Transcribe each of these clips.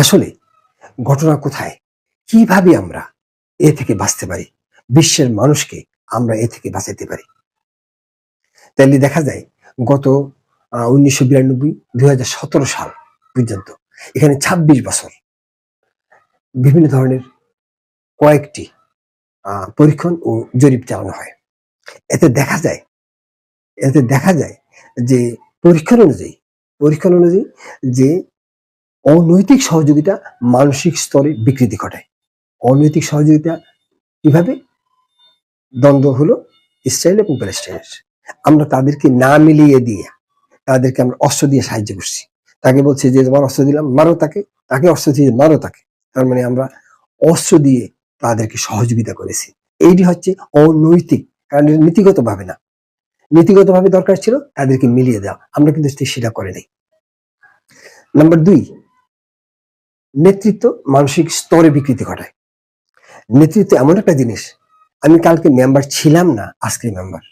আসলে ঘটনা কোথায়? কীভাবে আমরা এ থেকে বাঁচতে পারি? বিশ্বের মানুষকে আমরা এ থেকে বাঁচাতে পারি? তাহলে দেখা যায় গত উনিশশো বিরানব্বই সাল পর্যন্ত, এখানে ২৬ বছর বিভিন্ন ধরনের কয়েকটি পরীক্ষণ ও জরিপ চালানো হয়। এতে দেখা যায়, এতে দেখা যায় যে পরীক্ষণ অনুযায়ী পরীক্ষণ অনুযায়ী যে অনৈতিক সহযোগিতা মানসিক স্তরে বিকৃতি ঘটায়। অনৈতিক সহযোগিতা কীভাবে? দ্বন্দ্ব হলো ইসরায়েল এবং প্যালেস্টাইনের। আমরা তাদেরকে না মিলিয়ে দিয়ে তাদেরকে আমরা অস্ত্র দিয়ে সাহায্য করছি। তাকে বলছে যে, তোমার অস্ত্র দিলাম, মারো তাকে। তাকে অস্ত্র দিয়ে মারো তাকে। তার মানে আমরা অস্ত্র দিয়ে তাদেরকে সহযোগিতা করেছি। এইটি হচ্ছে অনৈতিক, কারণ এটা নীতিগত ভাবে না। নীতিগত ভাবে দরকার ছিল তাদেরকে মিলিয়ে দেওয়া। আমরা কিন্তু সেটা করে নাই নাম্বার দুই নেতৃত্ব মানসিক স্তরে বিকৃতি ঘটায়। নেতৃত্ব এমন একটা জিনিস, আমি কালকে মেম্বার ছিলাম না, আজকে মেম্বার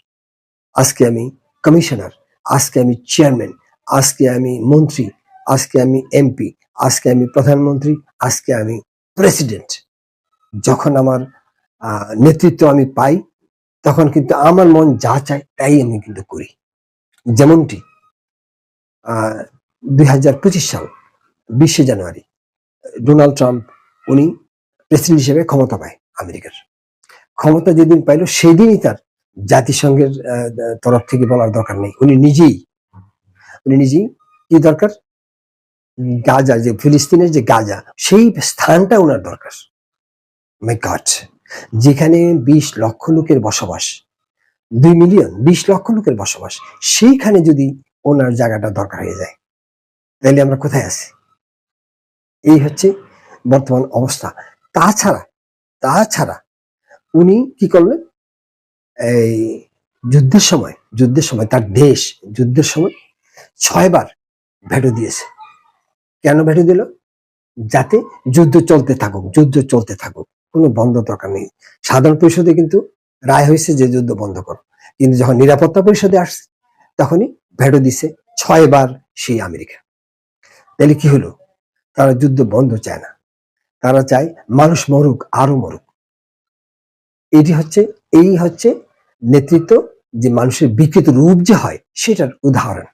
আজকে আমি কমিশনার আজকে আমি চেয়ারম্যান আজকে আমি মন্ত্রী, আজকে আমি এমপি আজকে আমি প্রধানমন্ত্রী, আজকে আমি প্রেসিডেন্ট যখন আমার নেতৃত্ব আমি পাই, তখন কিন্তু আমার মন যা চায় তাই আমি কিন্তু করি। যেমনটি দুই হাজার পঁচিশ সাল, বিশে জানুয়ারি। ডোনাল্ড ট্রাম্প উনি প্রেসিডেন্ট হিসেবে ক্ষমতা পায় আমেরিকার। ক্ষমতা যেদিন পাইলো সেদিনই তার জাতিসংঘের তরফ থেকে বলার দরকার নেই। উনি নিজেই উনি নিজেই কি দরকার? গাজা, যে ফিলিস্তিনের যে গাজা, সেই স্থানটা ওনার দরকার। মাই গড যেখানে বিশ লক্ষ লোকের বসবাস, দুই মিলিয়ন বিশ লক্ষ লোকের বসবাস, সেইখানে যদি ওনার জায়গাটা দরকার হয়ে যায়, তাহলে আমরা কোথায় আছি? এই হচ্ছে বর্তমান অবস্থা। তাছাড়া তাছাড়া উনি কি করলেন? এই যুদ্ধের সময় যুদ্ধের সময় তার দেশ, যুদ্ধের সময় ছয়বার ভেটো দিয়েছে। কেন ভেটো দিল? যাতে যুদ্ধ চলতে থাকুক, যুদ্ধ চলতে থাকুক, কোনো বন্ধ দরকার নেই। সাধারণ পরিষদে কিন্তু রায় হয়েছে যে যুদ্ধ বন্ধ করো। কিন্তু যখন নিরাপত্তা পরিষদে আসছে, তখনই ভেটো দিছে ছয়বার সেই আমেরিকা। তাহলে কি হলো? তারা যুদ্ধ বন্ধ চায় না। তারা চায় মানুষ মরুক, আরও মরুক। এটি হচ্ছে, এই হচ্ছে নেতৃত্ব যে মানুষের বিকৃত রূপ যে হয়, সেটার উদাহরণ।